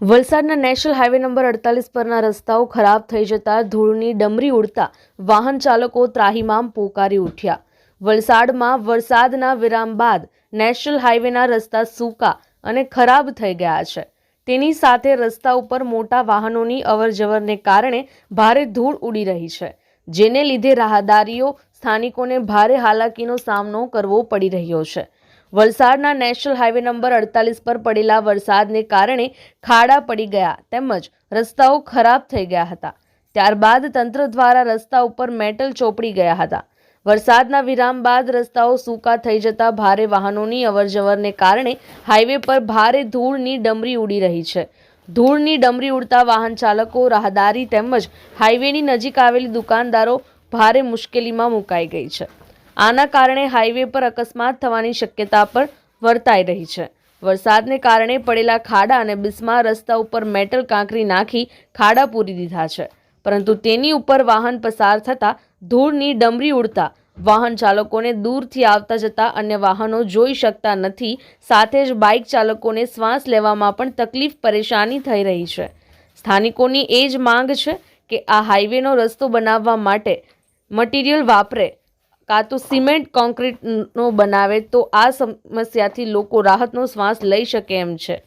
વલસાડના national highway number અડતાલીસ પરના રસ્તાઓ ખરાબ થઈ જતા ધૂળની ડમરી ઉડતા વાહન ચાલકો ત્રાહિમામ પોકારી ઉઠ્યા. વલસાડમાં વરસાદના વિરામ બાદ નેશનલ હાઈવેના રસ્તા સૂકા અને ખરાબ થઈ ગયા છે. તેની સાથે રસ્તા ઉપર મોટા વાહનોની અવરજવરને કારણે ભારે ધૂળ ઉડી રહી છે, જેને લીધે રાહદારીઓ સ્થાનિકોને ભારે હાલાકીનો સામનો કરવો પડી રહ્યો છે. વલસાડના નેશનલ હાઈવે નંબર અડતાલીસ પર પડેલા વરસાદને કારણે ખાડા પડી ગયા તેમજ રસ્તાઓ ખરાબ થઈ ગયા હતા. ત્યારબાદ તંત્ર દ્વારા રસ્તા ઉપર મેટલ ચોપડી ગયા હતા. વરસાદના વિરામ બાદ રસ્તાઓ સૂકા થઈ જતા ભારે વાહનોની અવરજવરને કારણે હાઈવે પર ભારે ધૂળની ડમરી ઉડી રહી છે. ધૂળની ડમરી ઉડતા વાહન ચાલકો, રાહદારી તેમજ હાઈવેની નજીક આવેલી દુકાનદારો ભારે મુશ્કેલીમાં મુકાઈ ગઈ છે. આના કારણે હાઈવે પર અકસ્માત થવાની શક્યતા પણ વર્તાઈ રહી છે. વરસાદને કારણે પડેલા ખાડા અને બિસ્મા રસ્તા ઉપર મેટલ કાંકરી નાખી ખાડા પૂરી દીધા છે. પરંતુ તેની ઉપર વાહન પસાર થતાં ધૂળની ડમરી ઉડતા વાહન ચાલકોને દૂરથી આવતા જતા અન્ય વાહનો જોઈ શકતા નથી. સાથે જ બાઇક ચાલકોને શ્વાસ લેવામાં પણ તકલીફ પરેશાની થઈ રહી છે. સ્થાનિકોની એ જ માંગ છે કે આ હાઈવેનો રસ્તો બનાવવા માટે મટીરિયલ વાપરે. કાં તો સિમેન્ટ કોન્ક્રીટનો બનાવે તો આ સમસ્યાથી લોકો રાહતનો શ્વાસ લઈ શકે એમ છે.